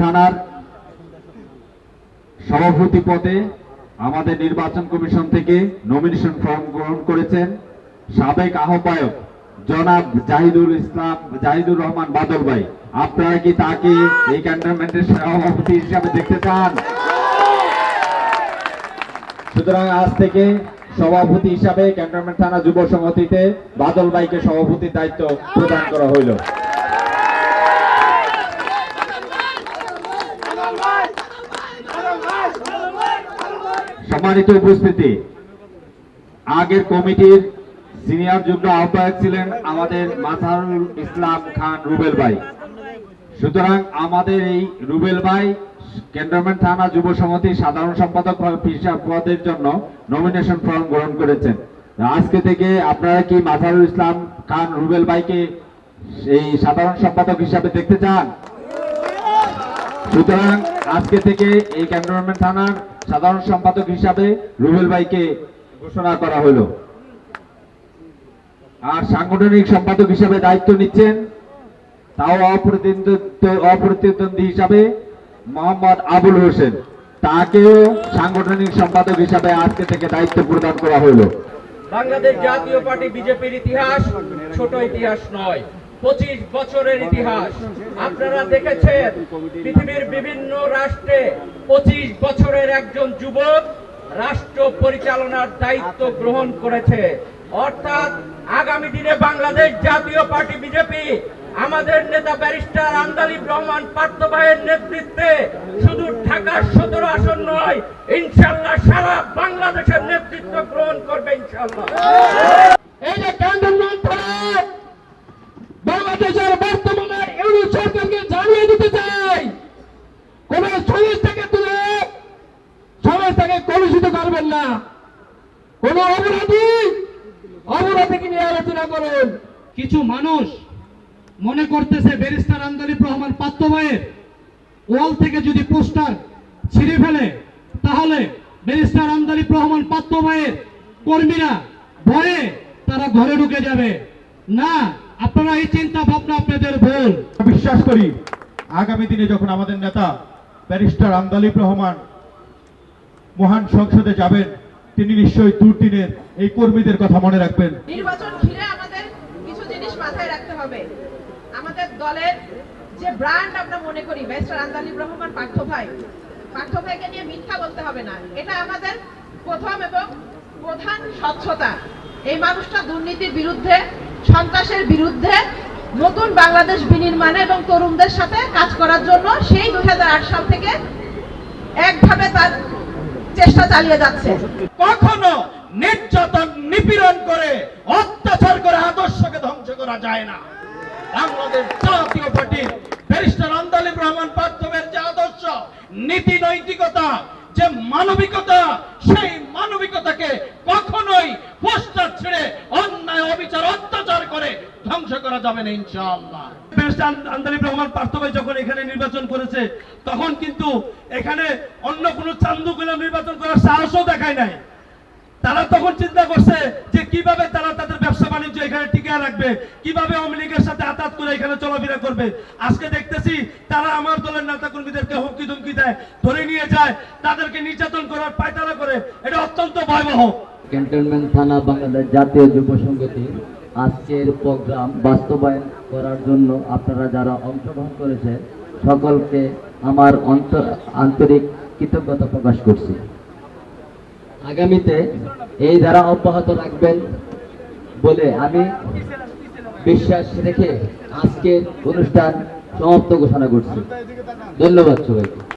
থানার সভাপতি পদে আমাদের নির্বাচন কমিশন থেকে নমিনেশন ফর্ম গ্রহণ করেছেন সাবেক আহ্বায়ক জনাব জাহিদুল ইসলাম, জাহিদুর রহমান বাদল ভাই। আপনারা কি তাকে এই ক্যান্টনমেন্টের সভাপতি হিসাবে দেখতে চান? সুতরাং আজ থেকে সভাপতি হিসাবে ক্যান্টনমেন্ট থানা যুব সংহতিতে বাদল ভাইকে সভাপতির দায়িত্ব প্রদান করা হইল। সম্মানিত উপস্থিতি, আগের কমিটির সিনিয়র যুগ্ম আহ্বায়ক ছিলেন আমাদের মাথারুল ইসলাম খান রুবেল ভাই। সুতরাং আমাদের এই রুবেল ভাই ক্যান্টনমেন্ট থানা যুব সমিতির সাধারণ সম্পাদক হিসাব পদের জন্য নমিনেশন ফর্ম গ্রহণ করেছেন। আজকে থেকে আপনারা কি মাথারুল ইসলাম খান রুবেল ভাইকে এই সাধারণ সম্পাদক হিসাবে দেখতে চান? সুতরাং আজকে থেকে এই ক্যান্টনমেন্ট থানার সাধারণ সম্পাদক হিসাবে রুবেল ভাইকে ঘোষণা করা হলো। আর সাংগঠনিক সম্পাদক হিসাবে দায়িত্ব নিচ্ছেন, তাও অপ্রতিদ্বন্দ্বী অপ্রতিদ্বন্দ্বী হিসাবে মোহাম্মদ আবুল হোসেন। তাকেও সাংগঠনিক সম্পাদক হিসাবে আজকে থেকে দায়িত্ব প্রদান করা হলো। বাংলাদেশ জাতীয় পার্টি বিজেপির ইতিহাস ছোট ইতিহাস নয়, পঁচিশ বছরের ইতিহাস। আপনারা দেখেছেন পৃথিবীর বিভিন্ন রাষ্ট্রে পঁচিশ বছরের একজন যুবক রাষ্ট্র পরিচালনার দায়িত্ব গ্রহণ করেছে। অর্থাৎ আগামী দিনে বাংলাদেশ জাতীয় পার্টি বিজেপি আমাদের নেতা ব্যারিস্টার আন্দালিব রহমান পার্থ ভাইয়ের নেতৃত্বে শুধু ঢাকার সতেরো আসন নয় ইনশাল্লাহ সারা বাংলাদেশের নেতৃত্ব গ্রহণ করবে ইনশাল্লাহ এই বাংলাদেশের জানিয়ে দিতে তুলে না। নিয়ে আলোচনা কিছু মানুষ মনে করতেছে ব্যারিস্টার আন্দালিব রহমান পাত্র ভাইয়ের ওয়াল থেকে যদি পোস্টার ছিঁড়ে ফেলে তাহলে ব্যারিস্টার আন্দালিব রহমান পাত্র ভাইয়ের কর্মীরা ভয়ে তারা ঘরে ঢুকে যাবে। না আপনারা এই চিন্তা ভাবনা আপনাদের ভুল। বিশ্বাস করি আগামী দিনে যখন আমাদের নেতা ব্যারিস্টার আন্দালিব রহমান মহান সংসদে যাবেন তিনি নিশ্চয়ই দুর্দিনের এই কর্মীদের কথা মনে রাখবেন। নির্বাচন ঘিরে আমাদের কিছু জিনিস মাথায় রাখতে হবে আমাদের দলের যে ব্র্যান্ড আমরা মনে করি ব্যারিস্টার আন্দালিব রহমান, পার্থ ভাই। পার্থ ভাইকে নিয়ে মিথ্যা বলতে হবে না। এটা আমাদের প্রথম এবং প্রধান স্বচ্ছতা। এই মানুষটা দুর্নীতির বিরুদ্ধে, সন্ত্রাসের বিরুদ্ধে নতুন বাংলাদেশ বিনির্মাণে এবং তরুণদের সাথে কাজ করার জন্য সেই দুই হাজার আট সাল থেকে একভাবে তার চেষ্টা চালিয়ে যাচ্ছে। কখনো নির্যাতন নিপীড়ন করে, অত্যাচার করে আদর্শকে ধ্বংস করা যায় না। বাংলাদেশ জাতীয় পার্টির ব্যারিস্টার আন্দালিব রহমান পার্থবের যে আদর্শ, নীতি নৈতিকতা, যে মানবিকতা, সেই মানবিকতাকে কখনোই পোস্টার ছেড়ে অন্যায় অবিচার অত্যাচার করে ধ্বংস করা যাবে না, ইনশাআল্লাহ। আন্দালিব রহমান পার্থ ভাই যখন এখানে নির্বাচন করেছে, তখন কিন্তু এখানে অন্য কোনো চান্দু নির্বাচন করার সাহসও দেখায় নাই। তারা তখন চিন্তা করছে টিকিয়ে রাখবে কীভাবে আওয়ামী লীগের সাথে আতাত করে এখানে চলাফেরা করবে? আজকে দেখতেছি তারা আমার দলের নেতা কর্মীদেরকে হুমকি ধুমকি দেয়, ধরে নিয়ে যায়, তাদেরকে নির্যাতন করার পায়তারা করে। এটা অত্যন্ত ভয়াবহ। ক্যান্টনমেন্ট থানা বাংলাদেশ জাতীয় যুব সংগঠন আজকের প্রোগ্রাম বাস্তবায়ন করার জন্য আপনারা যারা অংশগ্রহণ করেছে, সকলকে আমার আন্তরিক কৃতজ্ঞতা প্রকাশ করছি। আগামীতে এই ধারা অব্যাহত রাখবেন। বলে আমি বিশ্বাস রেখে আজকের অনুষ্ঠান সমাপ্ত ঘোষণা করছি। ধন্যবাদ সবাইকে।